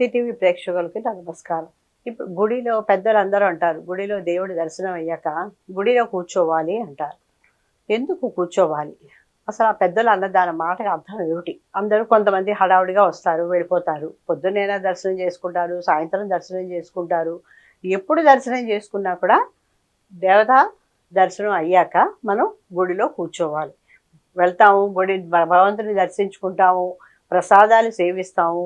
భక్తి టీవీ ప్రేక్షకులకి నమస్కారం. ఇప్పుడు గుడిలో పెద్దలు అందరూ అంటారు గుడిలో దేవుడి దర్శనం అయ్యాక గుడిలో కూర్చోవాలి అంటారు. ఎందుకు కూర్చోవాలి? అసలు ఆ పెద్దలు అన్న దాని అర్థం ఏమిటి? అందరూ కొంతమంది హడావుడిగా వస్తారు వెళ్ళిపోతారు. పొద్దున్నైనా దర్శనం చేసుకుంటారు సాయంత్రం దర్శనం చేసుకుంటారు. ఎప్పుడు దర్శనం చేసుకున్నా కూడా దేవత దర్శనం అయ్యాక మనం గుడిలో కూర్చోవాలి. వెళ్తాము గుడి భగవంతుని దర్శించుకుంటాము ప్రసాదాలు సేవిస్తాము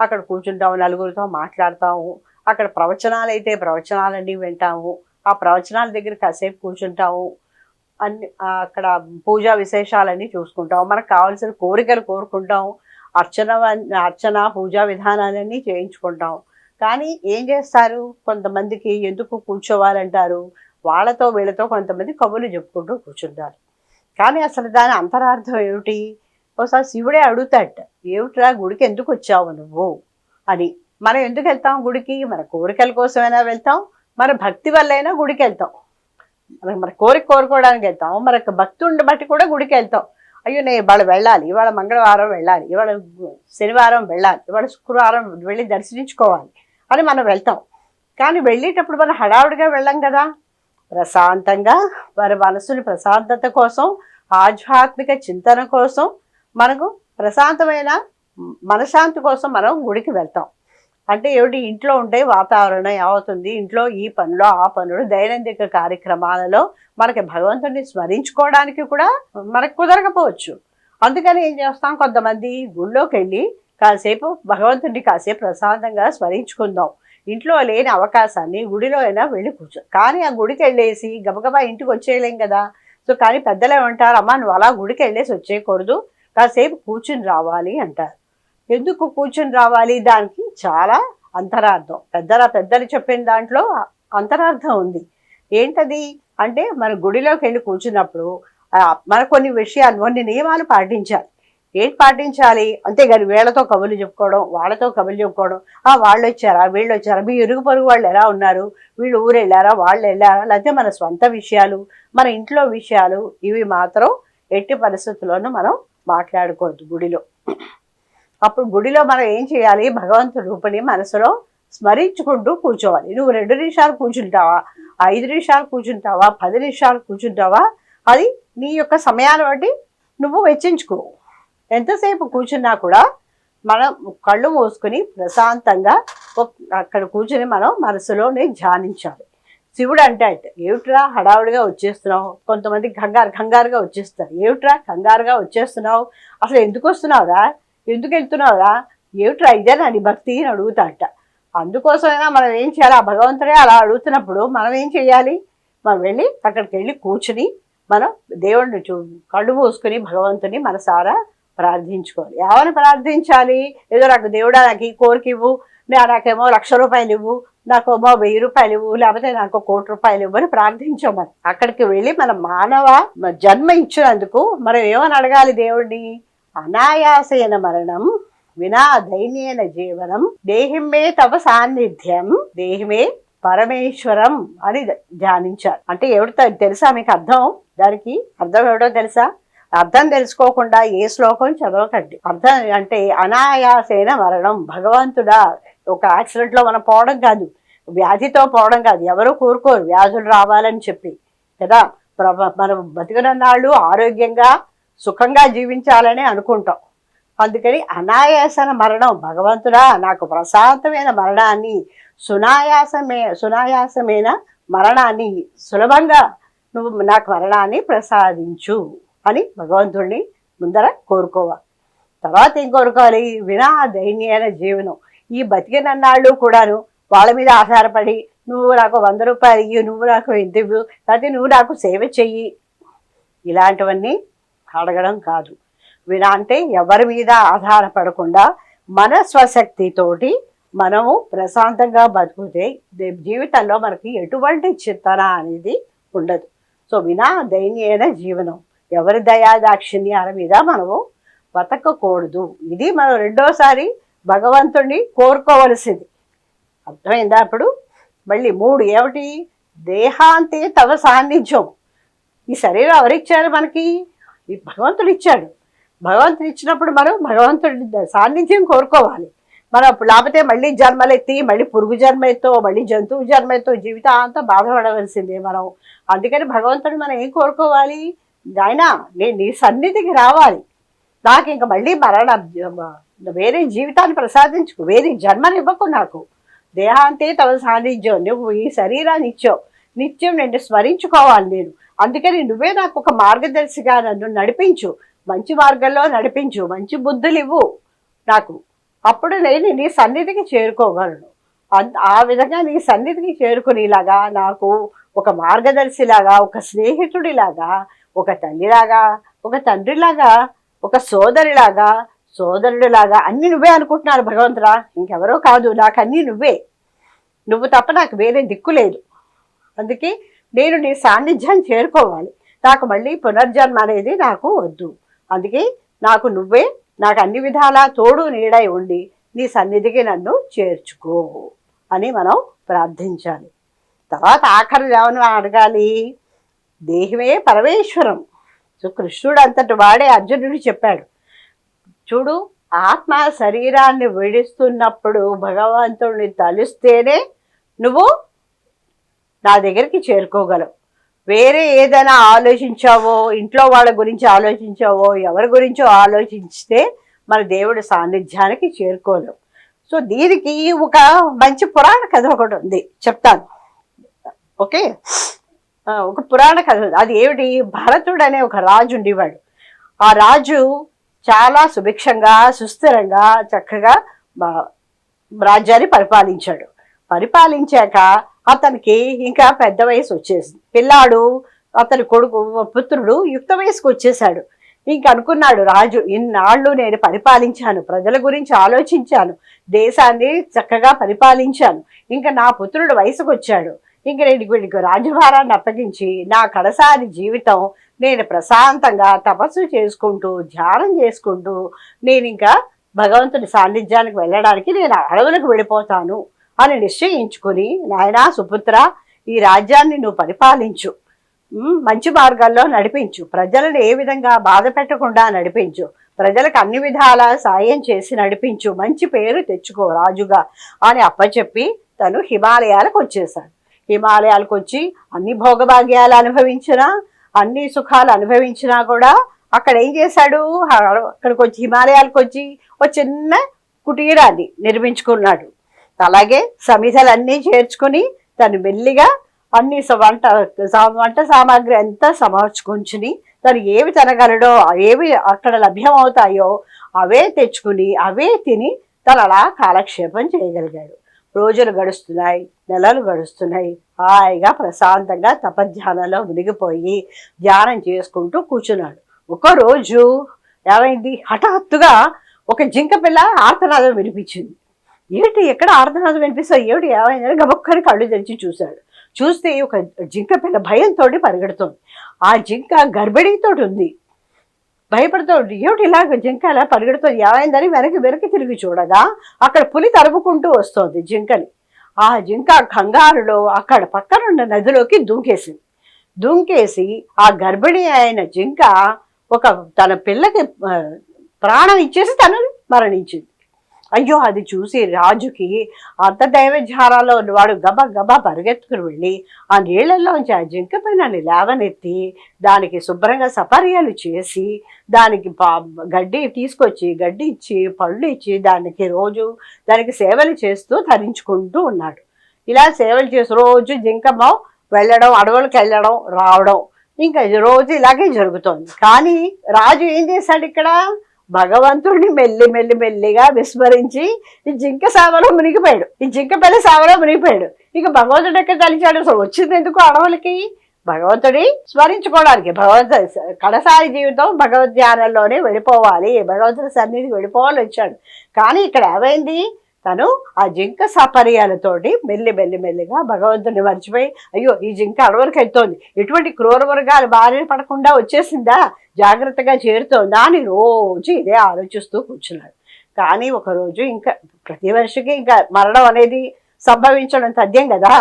అక్కడ కూర్చుంటాము నలుగురితో మాట్లాడతాము. అక్కడ ప్రవచనాలు అయితే ప్రవచనాలన్నీ వింటాము. ఆ ప్రవచనాల దగ్గర కాసేపు కూర్చుంటాము. అన్ని అక్కడ పూజా విశేషాలన్నీ చూసుకుంటాము. మనకు కావాల్సిన కోరికలు కోరుకుంటాము. అర్చన అర్చన పూజా విధానాలన్నీ చేయించుకుంటాం కానీ ఏం చేస్తారు? కొంతమందికి ఎందుకు కూర్చోవాలంటారు? వాళ్ళతో వీళ్ళతో కొంతమంది కబుర్లు చెప్పుకుంటూ కూర్చుంటారు. కానీ అసలు దాని అంతరార్థం ఏమిటి? ఒకసారి శివుడే అడుగుతాడట ఏమిట్రా గుడికి ఎందుకు వచ్చావు నువ్వు? అని. మనం ఎందుకు వెళ్తాం గుడికి? మన కోరికల కోసమైనా వెళ్తాం మన భక్తి వల్లైనా గుడికి వెళ్తాం. మనకి మన కోరిక కోరుకోవడానికి వెళ్తాం. మనకు భక్తి ఉండి బట్టి కూడా గుడికి వెళ్తాం. అయ్యో నేను ఇవాళ వెళ్ళాలి ఇవాళ మంగళవారం వెళ్ళాలి ఇవాళ శనివారం వెళ్ళాలి ఇవాళ శుక్రవారం వెళ్ళి దర్శించుకోవాలి అని మనం వెళ్తాం. కానీ వెళ్ళేటప్పుడు మనం హడావుడిగా వెళ్ళాం కదా. ప్రశాంతంగా వారి మనసుని ప్రశాంతత కోసం ఆధ్యాత్మిక చింతన కోసం మనకు ప్రశాంతమైన మనశాంతి కోసం మనం గుడికి వెళ్తాం. అంటే ఏమిటి? ఇంట్లో ఉండే వాతావరణం ఏమవుతుంది? ఇంట్లో ఈ పనులు ఆ పనులు దైనందిక కార్యక్రమాలలో మనకి భగవంతుడిని స్మరించుకోవడానికి కూడా మనకు కుదరకపోవచ్చు. అందుకని ఏం చేస్తాం? కొంతమంది గుళ్ళోకి వెళ్ళి కాసేపు భగవంతుడిని కాసేపు ప్రశాంతంగా స్మరించుకుందాం. ఇంట్లో లేని అవకాశాన్ని గుడిలో అయినా వెళ్ళి కూర్చో. కానీ ఆ గుడికి వెళ్ళేసి గబగబా ఇంటికి వచ్చేయలేం కదా? సో కానీ పెద్దలు ఏమంటారు అమ్మ నువ్వు అలా గుడికి వెళ్ళేసి వచ్చేయకూడదు. కాసేపు కూర్చుని రావాలి అంటారు. ఎందుకు కూర్చుని రావాలి? దానికి చాలా అంతరార్థం. పెద్దల పెద్దలు చెప్పిన దాంట్లో అంతరార్థం ఉంది. ఏంటది? అంటే మన గుడిలోకి వెళ్ళి కూర్చున్నప్పుడు మన కొన్ని విషయాలు కొన్ని నియమాలు పాటించాలి. ఏం పాటించాలి? అంతేగాని వీళ్ళతో కబుర్లు చెప్పుకోవడం వాళ్ళతో కబుర్లు చెప్పుకోవడం. ఆ వాళ్ళు వచ్చారా? వీళ్ళు వచ్చారా? మీ ఇరుగు పొరుగు వాళ్ళు ఎలా ఉన్నారు? వీళ్ళు ఊరు వెళ్ళారా? వాళ్ళు వెళ్ళారా? లేకపోతే మన సొంత విషయాలు మన ఇంట్లో విషయాలు ఇవి మాత్రం ఎట్టి పరిస్థితుల్లోనూ మనం మాట్లాడకూడదు గుడిలో. అప్పుడు గుడిలో మనం ఏం చేయాలి? భగవంతుడి రూపని మనసులో స్మరించుకుంటూ కూర్చోవాలి. నువ్వు రెండు నిమిషాలు కూర్చుంటావా? ఐదు నిమిషాలు కూర్చుంటావా? పది నిమిషాలు కూర్చుంటావా? అది నీ యొక్క సమయాన్ని బట్టి నువ్వు వెచ్చించుకో. ఎంతసేపు కూర్చున్నా కూడా మనం కళ్ళు మూసుకొని ప్రశాంతంగా అక్కడ కూర్చుని మనం మనసులోనే ధ్యానించాలి. శివుడు అంటే ఏమిట్రా హడావుడిగా వచ్చేస్తున్నావు? కొంతమంది కంగారు కంగారుగా వచ్చేస్తారు. ఏమిట్రా కంగారుగా వచ్చేస్తున్నావు? అసలు ఎందుకు వస్తున్నావురా? ఎందుకు వెళ్తున్నావురా? ఏమిట్రా ఇదేనా నీ భక్తి అని అడుగుతాట. అందుకోసమైనా మనం ఏం చేయాలి? ఆ భగవంతుడే అలా అడుగుతున్నప్పుడు మనం ఏం చేయాలి? మనం వెళ్ళి అక్కడికి వెళ్ళి కూర్చుని మనం దేవుడిని చూ కళ్ళు మూసుకుని భగవంతుని మనసారా ప్రార్థించుకోవాలి. ఎవరిని ప్రార్థించాలి? ఏదో నాకు దేవుడా నాకు ఈ కోరిక ఇవ్వు నాకేమో లక్ష రూపాయలు ఇవ్వు నాకేమో వెయ్యి రూపాయలు ఇవ్వు లేకపోతే నాకు కోటి రూపాయలు ఇవ్వని అని ప్రార్థించమని అక్కడికి వెళ్ళి మన మానవ జన్మ ఇచ్చినందుకు మనం ఏమని అడగాలి దేవుడిని అనాయాసైన మరణం వినా దైన్యైన జీవనం దేహిమే తవ సాన్నిధ్యం దేహిమే పరమేశ్వరం అని ధ్యానించారు. అంటే ఎవరితో తెలుసా మీకు అర్థం? దానికి అర్థం ఎవడో తెలుసా? అర్థం తెలుసుకోకుండా ఏ శ్లోకం చదవకండి. అర్థం అంటే అనాయాసైన మరణం భగవంతుడా ఒక యాక్సిడెంట్లో మనం పోవడం కాదు. వ్యాధితో పోవడం కాదు. ఎవరు కోరుకోరు. వ్యాధులు రావాలని చెప్పి. కదా? మనం బతికినన్నాళ్ళు ఆరోగ్యంగా సుఖంగా జీవించాలని అనుకుంటాం. అందుకని అనాయాసన మరణం భగవంతుడా నాకు ప్రశాంతమైన మరణాన్ని సునాయాసమే సునాయాసమైన మరణాన్ని సులభంగా నువ్వు నాకు మరణాన్ని ప్రసాదించు అని భగవంతుడిని ముందర కోరుకోవాలి. తర్వాత ఏం కోరుకోవాలి? వినా దైన్యైన జీవనం. ఈ బతికినన్నాళ్ళు కూడాను వాళ్ళ మీద ఆధారపడి నువ్వు నాకు వంద రూపాయలు ఇవ్వు నువ్వు నాకు ఎంత ఇవ్వు లేకపోతే నువ్వు నాకు సేవ చెయ్యి. ఇలాంటివన్నీ అడగడం కాదు. వినా అంటే ఎవరి మీద ఆధారపడకుండా మన స్వశక్తితోటి మనము ప్రశాంతంగా బతుకుతే జీవితంలో మనకి ఎటువంటి చింతన అనేది ఉండదు. సో వినా దైన్యైన జీవనం. ఎవరి దయా దాక్షిణ్యాల మీద మనము బతకకూడదు. ఇది మనం రెండోసారి భగవంతుడిని కోరుకోవలసింది. అర్థమైందా అప్పుడు? మళ్ళీ మూడు ఏమిటి? దేహాంతే తవ సాన్నిధ్యం. ఈ శరీరం ఎవరిచ్చారు మనకి? ఈ భగవంతుడు ఇచ్చాడు భగవంతుడు ఇచ్చినప్పుడు మనం భగవంతుడి సాన్నిధ్యం కోరుకోవాలి. మనం లేకపోతే మళ్ళీ జన్మలెత్తి మళ్ళీ పురుగు జన్మతో మళ్ళీ జంతువు జన్మతో ఎత్తో జీవితాంతం బాధపడవలసిందే మనం. అందుకని భగవంతుడు మనం ఏం కోరుకోవాలి? ఆయన నేను నీ సన్నిధికి రావాలి. నాకు ఇంక మళ్ళీ మరణ వేరే జీవితాన్ని ప్రసాదించుకు వేరే జన్మనివ్వకు నాకు. దేహాంతే తమ సాన్నిధ్యం. నువ్వు ఈ శరీరాన్ని ఇచ్చావు. నిత్యం నేను స్మరించుకోవాలి నేను. అందుకని నువ్వే నాకు ఒక మార్గదర్శిగా నన్ను నడిపించు. మంచి మార్గంలో నడిపించు. మంచి బుద్ధులు ఇవ్వు నాకు. అప్పుడు నేను నీ సన్నిధికి చేరుకోగలను. అంత- ఆ విధంగా నీ సన్నిధికి చేరుకునేలాగా నాకు ఒక మార్గదర్శిలాగా ఒక స్నేహితుడిలాగా ఒక తల్లిలాగా ఒక తండ్రిలాగా ఒక సోదరిలాగా సోదరుడిలాగా అన్ని నువ్వే అనుకుంటున్నారు భగవంతురా ఇంకెవరో కాదు నాకు అన్నీ నువ్వే. నువ్వు తప్ప నాకు వేరే దిక్కు లేదు. అందుకే నేను నీ సాన్నిధ్యాన్ని చేరుకోవాలి. నాకు మళ్ళీ పునర్జన్మ అనేది నాకు వద్దు. అందుకే నాకు నువ్వే నాకు అన్ని విధాలా తోడు నీడై ఉండి నీ సన్నిధికి నన్ను చేర్చుకో అని మనం ప్రార్థించాలి. తర్వాత ఆఖరి ఏమని అడగాలి? దేహమే పరమేశ్వరం. సో కృష్ణుడు అంతటి వాడే అర్జునుడు చెప్పాడు. చూడు ఆత్మ శరీరాన్ని విడిస్తున్నప్పుడు భగవంతుడిని తలుస్తేనే నువ్వు నా దగ్గరికి చేరుకోగలవు. వేరే ఏదైనా ఆలోచించావో ఇంట్లో వాళ్ళ గురించి ఆలోచించావో ఎవరి గురించో ఆలోచిస్తే మన దేవుడి సాన్నిధ్యానికి చేరుకోలేవు. సో దీనికి ఒక మంచి పురాణ కథ ఒకటి ఉంది. చెప్తాను. ఓకే? ఒక పురాణ కథ ఉంది. అది ఏమిటి? భరతుడు అనే ఒక రాజు ఉండేవాడు. ఆ రాజు చాలా సుభిక్షంగా సుస్థిరంగా చక్కగా రాజ్యాన్ని పరిపాలించాడు. పరిపాలించాక అతనికి ఇంకా పెద్ద వయసు వచ్చేసింది. పిల్లాడు అతని కొడుకు పుత్రుడు యుక్త వయసుకు వచ్చేసాడు ఇంక అనుకున్నాడు రాజు ఇన్నాళ్ళు నేను పరిపాలించాను ప్రజల గురించి ఆలోచించాను దేశాన్ని చక్కగా పరిపాలించాను. ఇంకా నా పుత్రుడు వయసుకు వచ్చాడు ఇంక నేను వీడికి రాజభారాన్ని అప్పగించి నా కడసారి జీవితం నేను ప్రశాంతంగా తపస్సు చేసుకుంటూ ధ్యానం చేసుకుంటూ నేను ఇంకా భగవంతుడి సాన్నిధ్యానికి వెళ్ళడానికి నేను అడవులకు వెళ్ళిపోతాను అని నిశ్చయించుకుని నాయనా సుపుత్ర ఈ రాజ్యాన్ని నువ్వు పరిపాలించు. మంచి మార్గాల్లో నడిపించు. ప్రజలను ఏ విధంగా బాధ పెట్టకుండా నడిపించు. ప్రజలకు అన్ని విధాల సాయం చేసి నడిపించు. మంచి పేరు తెచ్చుకో రాజుగా అని అప్పచెప్పి తను హిమాలయాలకు వచ్చేశాడు. హిమాలయాలకు వచ్చి అన్ని భోగభాగ్యాలు అనుభవించినా అన్ని సుఖాలు అనుభవించినా కూడా అక్కడ ఏం చేశాడు? అక్కడికి వచ్చి హిమాలయాలకు వచ్చి ఒక చిన్న కుటీరాన్ని నిర్మించుకున్నాడు. అలాగే సమిధలన్నీ చేర్చుకుని తను మెల్లిగా అన్ని స- వంట సా- వంట సామాగ్రి అంతా సమర్చుకుంచుని తను ఏవి తినగలడో ఏవి అక్కడ లభ్యం అవుతాయో అవే తెచ్చుకుని అవే తిని తను అలా కాలక్షేపం చేయగలిగాడు. రోజులు గడుస్తున్నాయి నెలలు గడుస్తున్నాయి. హాయిగా ప్రశాంతంగా తపధ్యానంలో మునిగిపోయి ధ్యానం చేసుకుంటూ కూర్చున్నాడు. ఒక రోజు ఏమైంది? హఠాత్తుగా ఒక జింక పిల్ల ఆర్తనాదం వినిపించింది. ఏంటి ఎక్కడ ఆర్తనాదం వినిపిస్తా? ఏమిటి ఏమైందని గబొక్కని కళ్ళు తెరిచి చూశాడు. చూస్తే ఒక జింక పిల్ల భయంతో పరిగెడుతోంది. ఆ జింక గర్భిణీతో ఉంది. భయపడతాడు ఏమిటి ఇలాగ జింక అలా పరిగెడుతోంది? ఏమైందని వెనక్కి వెనక్కి తిరిగి చూడగా అక్కడ పులి తరుపుకుంటూ వస్తోంది జింకని. ఆ జింక కంగారులో అక్కడ పక్కనున్న నదిలోకి దూకేసింది. దూకేసి ఆ గర్భిణి అయిన జింక ఒక తన పిల్లకి ప్రాణం ఇచ్చేసి తనని మరణించింది. అయ్యో అది చూసి రాజుకి అంత దైవధ్యారాలో ఉన్నవాడు గబ గబా పరిగెత్తుకుని వెళ్ళి ఆ నీళ్ళల్లోంచి ఆ జింక పిల్లని లేవనెత్తి దానికి శుభ్రంగా సపర్యాలు చేసి దానికి గడ్డి తీసుకొచ్చి గడ్డి ఇచ్చి పళ్ళు ఇచ్చి దానికి రోజు దానికి సేవలు చేస్తూ ధరించుకుంటూ ఉన్నాడు. ఇలా సేవలు చేసి రోజు జింకమ్మ వెళ్ళడం అడవులకు వెళ్ళడం రావడం. ఇంకా ఇది రోజు ఇలాగే జరుగుతోంది. కానీ రాజు ఏం చేశాడు ఇక్కడ? భగవంతుడిని మెల్లి మెల్లి మెల్లిగా విస్మరించి ఈ జింక సావలో మునిగిపోయాడు. ఈ జింక పెళ్ళి సావలో మునిగిపోయాడు. ఇక భగవంతుడు ఎక్కడ తలిచాడు? అసలు వచ్చింది ఎందుకు అడవులకి భగవంతుడి స్మరించుకోవడానికి భగవంతు కడసారి జీవితం భగవద్ ధ్యానంలోనే వెళ్ళిపోవాలి. భగవంతుడి సన్నిధికి వెళ్ళిపోవాలి వచ్చాడు. కానీ ఇక్కడ ఏమైంది? తను ఆ జింక సాపర్యాలతోటి మెల్లి మెల్లి మెల్లిగా భగవంతుని మర్చిపోయి అయ్యో ఈ జింక అడవరకు వెళ్తోంది. ఎటువంటి క్రూర వర్గాలు బారిన పడకుండా వచ్చేసిందా? జాగ్రత్తగా చేరుతోందా అని రోజు ఇదే ఆలోచిస్తూ కూర్చున్నాడు. కానీ ఒకరోజు ఇంకా ప్రతి మనిషికి ఇంకా మరణం అనేది సంభవించడం తథ్యం కదా.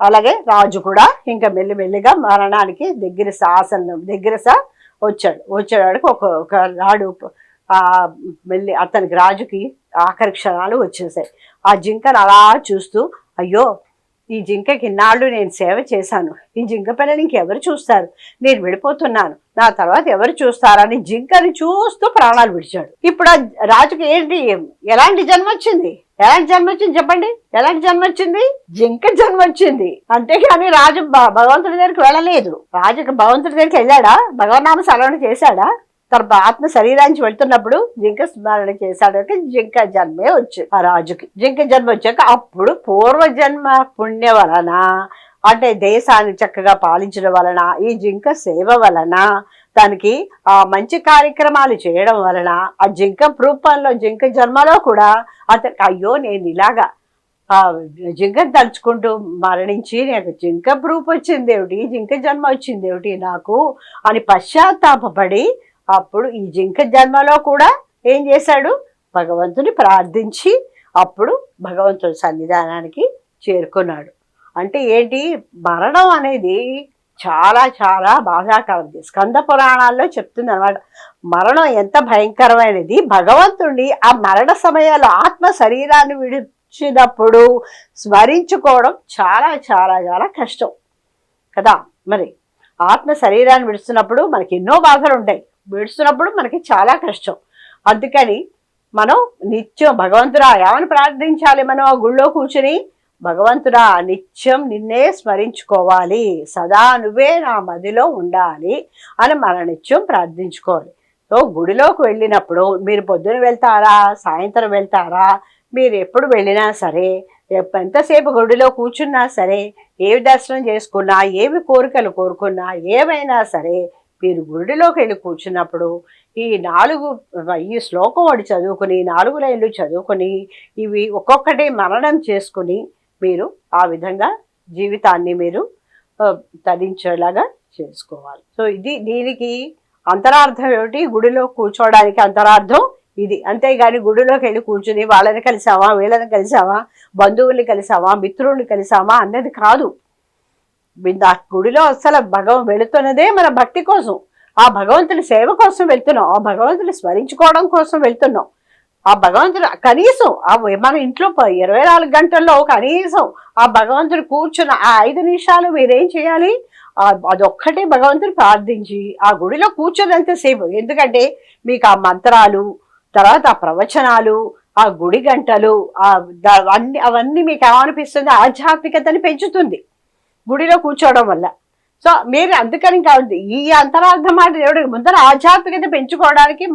అలాగే రాజు కూడా ఇంకా మెల్లిమెల్లిగా మరణానికి దగ్గర శాసనం దగ్గర సా వచ్చాడు వచ్చేవాడికి ఒక ఒక నాడు ఆ వెళ్ళి అతనికి రాజుకి ఆఖరి క్షణాలు వచ్చేసాయి. ఆ జింకను అలా చూస్తూ అయ్యో ఈ జింకకి ఇన్నాళ్ళు నేను సేవ చేశాను. ఈ జింక పిల్లని ఇంకెవరు చూస్తారు? నేను వెళ్ళిపోతున్నాను. నా తర్వాత ఎవరు చూస్తారని జింకని చూస్తూ ప్రాణాలు విడిచాడు. ఇప్పుడు ఆ రాజుకి ఏంటి? ఎలాంటి జన్మ వచ్చింది? ఎలాంటి జన్మ వచ్చింది చెప్పండి? ఎలాంటి జన్మ వచ్చింది? జింక జన్మ వచ్చింది. అంతేకాని రాజు భగవంతుడి దగ్గరికి వెళ్ళలేదు. రాజుకి భగవంతుడి దగ్గరికి వెళ్ళాడా? భగవన్నామ సరవణ చేశాడా? తన ఆత్మ శరీరానికి వెళ్తున్నప్పుడు జింక స్మరణ చేశాడు జింక జన్మే వచ్చింది ఆ రాజుకి. జింక జన్మ వచ్చాక అప్పుడు పూర్వ జన్మ పుణ్య వలన అంటే దేశాన్ని చక్కగా పాలించడం వలన ఈ జింక సేవ వలన దానికి ఆ మంచి కార్యక్రమాలు చేయడం వలన ఆ జింక రూపంలో జింక జన్మలో కూడా అతనికి అయ్యో నేను ఇలాగా ఆ జింక తలుచుకుంటూ మరణించి నాకు జింక రూపొచ్చింది ఏమిటి? జింక జన్మ వచ్చింది ఏమిటి నాకు? అని పశ్చాత్తాపపడి అప్పుడు ఈ జింక జన్మలో కూడా ఏం చేశాడు? భగవంతుని ప్రార్థించి అప్పుడు భగవంతుడి సన్నిధానానికి చేరుకున్నాడు. అంటే ఏంటి? మరణం అనేది చాలా చాలా బాధాకరంది స్కంద పురాణాల్లో చెప్తుంది అనమాట మరణం ఎంత భయంకరమైనది? భగవంతుడిని ఆ మరణ సమయాల్లో ఆత్మ శరీరాన్ని విడిచినప్పుడు స్మరించుకోవడం చాలా చాలా చాలా కష్టం. కదా? మరి ఆత్మ శరీరాన్ని విడుస్తున్నప్పుడు మనకి ఎన్నో బాధలు ఉంటాయి. విడుస్తున్నప్పుడు మనకి చాలా కష్టం. అందుకని మనం నిత్యం భగవంతుడా ఏమని ప్రార్థించాలి మనం ఆ గుళ్ళో కూర్చుని? భగవంతుడా నిత్యం నిన్నే స్మరించుకోవాలి. సదా నువ్వే నా మదిలో ఉండాలి అని మన నిత్యం ప్రార్థించుకోవాలి. సో గుడిలోకి వెళ్ళినప్పుడు మీరు పొద్దున వెళ్తారా? సాయంత్రం వెళ్తారా? మీరు ఎప్పుడు వెళ్ళినా సరే ఎంతసేపు గుడిలో కూర్చున్నా సరే ఏవి దర్శనం చేసుకున్నా ఏవి కోరికలు కోరుకున్నా ఏమైనా సరే మీరు గుడిలోకి వెళ్ళి కూర్చున్నప్పుడు ఈ నాలుగు ఈ శ్లోకం వాడు చదువుకుని నాలుగు లైన్లు చదువుకొని ఇవి ఒక్కొక్కటి మరణం చేసుకుని మీరు ఆ విధంగా జీవితాన్ని మీరు తరించేలాగా చేసుకోవాలి. సో ఇది దీనికి అంతరార్థం ఏమిటి? గుడిలో కూర్చోవడానికి అంతరార్థం ఇది. అంతేగాని గుడిలోకి వెళ్ళి కూర్చుని వాళ్ళని కలిసావా వీళ్ళని కలిసావా బంధువుల్ని కలిసావా మిత్రుల్ని కలిసావా అన్నది కాదు. ఆ గుడిలో అసలు భగవం వెళుతున్నదే మన భక్తి కోసం. ఆ భగవంతుని సేవ కోసం వెళ్తున్నాం. ఆ భగవంతుని స్మరించుకోవడం కోసం వెళ్తున్నాం. ఆ భగవంతుడు కనీసం ఆ మన ఇంట్లో ఇరవై నాలుగు గంటల్లో కనీసం ఆ భగవంతుడు కూర్చున్న ఆ ఐదు నిమిషాలు మీరేం చేయాలి? అదొక్కటే భగవంతుని ప్రార్థించి ఆ గుడిలో కూర్చున్నంతసేపు ఎందుకంటే మీకు ఆ మంత్రాలు తర్వాత ఆ ప్రవచనాలు ఆ గుడి గంటలు ఆ అన్ని అవన్నీ మీకు ఏమనిపిస్తుంది? ఆధ్యాత్మికతని పెంచుతుంది. గుడిలో కూర్చోవడం వల్ల. సో మీరు అందుకని కాదు ఈ అంతరార్థం మాట దేవుడికి ముందర ఆధ్యాత్మికత పెంచుకోవడానికి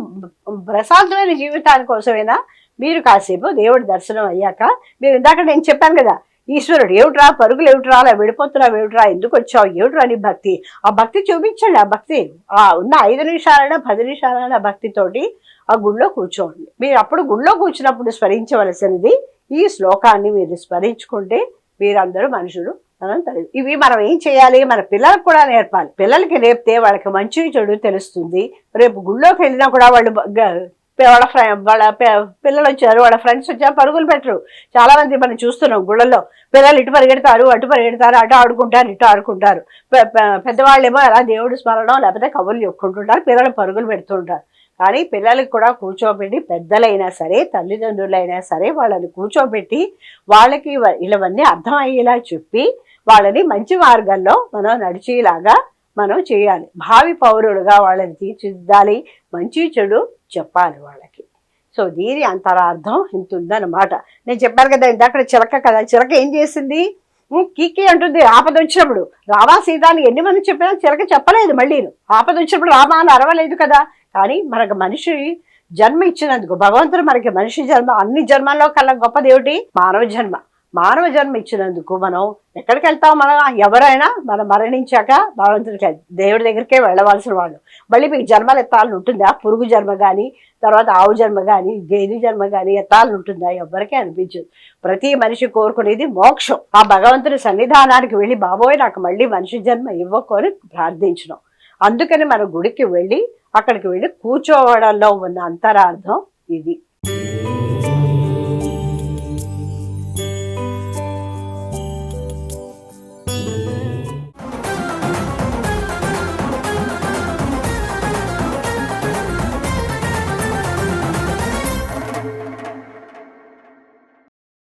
ప్రశాంతమైన జీవితాని కోసమైనా? మీరు కాసేపు దేవుడి దర్శనం అయ్యాక మీరు ఇందాక నేను చెప్పాను కదా ఈశ్వరుడు ఏమిట్రా పరుగులు ఏమిట్రా అలా విడిపోతున్నావు ఏమిట్రా ఎందుకు వచ్చావు ఏమిట్రా నీ భక్తి? ఆ భక్తి చూపించండి ఆ భక్తి ఆ ఉన్న ఐదు నిమిషాలైనా పది నిమిషాలైనా భక్తితోటి ఆ గుళ్ళో కూర్చోండి. మీరు అప్పుడు గుళ్ళో కూర్చున్నప్పుడు స్మరించవలసినది ఈ శ్లోకాన్ని మీరు స్మరించుకుంటే మీరందరూ మనుషులు ఇవి మనం ఏం చేయాలి? మన పిల్లలకు కూడా నేర్పాలి. పిల్లలకి నేర్పితే వాళ్ళకి మంచి చెడు తెలుస్తుంది. రేపు గుళ్ళోకి వెళ్ళినా కూడా వాళ్ళు వాళ్ళ ఫ్రె వాళ్ళ పిల్లలు వచ్చారు వాళ్ళ ఫ్రెండ్స్ వచ్చారు పరుగులు పెట్టరు. చాలా మంది మనం చూస్తున్నాం గుళ్ళల్లో. పిల్లలు ఇటు పరిగెడతారు అటు పరిగెడతారు అటు ఆడుకుంటారు ఇటు ఆడుకుంటారు. పెద్దవాళ్ళేమో అలా దేవుడు స్మరణం లేకపోతే కబుర్లు చెప్పుకుంటుంటారు పిల్లలు పరుగులు పెడుతుంటారు. కానీ పిల్లలకి కూడా కూర్చోబెట్టి పెద్దలైనా సరే తల్లిదండ్రులైనా సరే వాళ్ళని కూర్చోబెట్టి వాళ్ళకి ఇలావన్నీ ఇవన్నీ అర్థమయ్యేలా చెప్పి వాళ్ళని మంచి మార్గంలో మనం నడిచేలాగా మనం చేయాలి. భావి పౌరులుగా వాళ్ళని తీర్చిదిద్దాలి. మంచి చెడు చెప్పాలి వాళ్ళకి. సో దీని అంతరార్థం ఇంత ఉందన్నమాట నేను చెప్పాను కదా ఇందాక చిలక కదా చిలక ఏం చేసింది? ఉమ్, కీకి అంటుంది ఆపద వచ్చినప్పుడు. రామా సీత ఎన్ని మంది చెప్పినా చిలక చెప్పలేదు మళ్ళీ ఆపద వచ్చినప్పుడు రామా అని అరవలేదు కదా. కానీ మనకు మనిషి జన్మ ఇచ్చినందుకు భగవంతుడు మనకి మనిషి జన్మ అన్ని జన్మల్లో కల్లా గొప్పది ఏమిటి మానవ జన్మ. మానవ జన్మ ఇచ్చినందుకు మనం ఎక్కడికి వెళ్తాం మనం ఎవరైనా మనం మరణించాక భగవంతుడికి దేవుడి దగ్గరికే వెళ్ళవలసిన వాళ్ళు. మళ్ళీ మీకు జన్మలు ఎత్తాలని ఉంటుందా? పురుగు జన్మ కానీ తర్వాత ఆవు జన్మ కానీ గేదె జన్మ కానీ ఎత్తాలని ఉంటుందా? ఎవరికీ అనిపించదు. ప్రతి మనిషి కోరుకునేది మోక్షం. ఆ భగవంతుని సన్నిధానానికి వెళ్ళి బాబోయ్ నాకు మళ్ళీ మనిషి జన్మ ఇవ్వకొని ప్రార్థించడం. అందుకని మన గుడికి వెళ్ళి అక్కడికి వెళ్ళి కూర్చోవడంలో ఉన్న అంతరార్థం ఇది.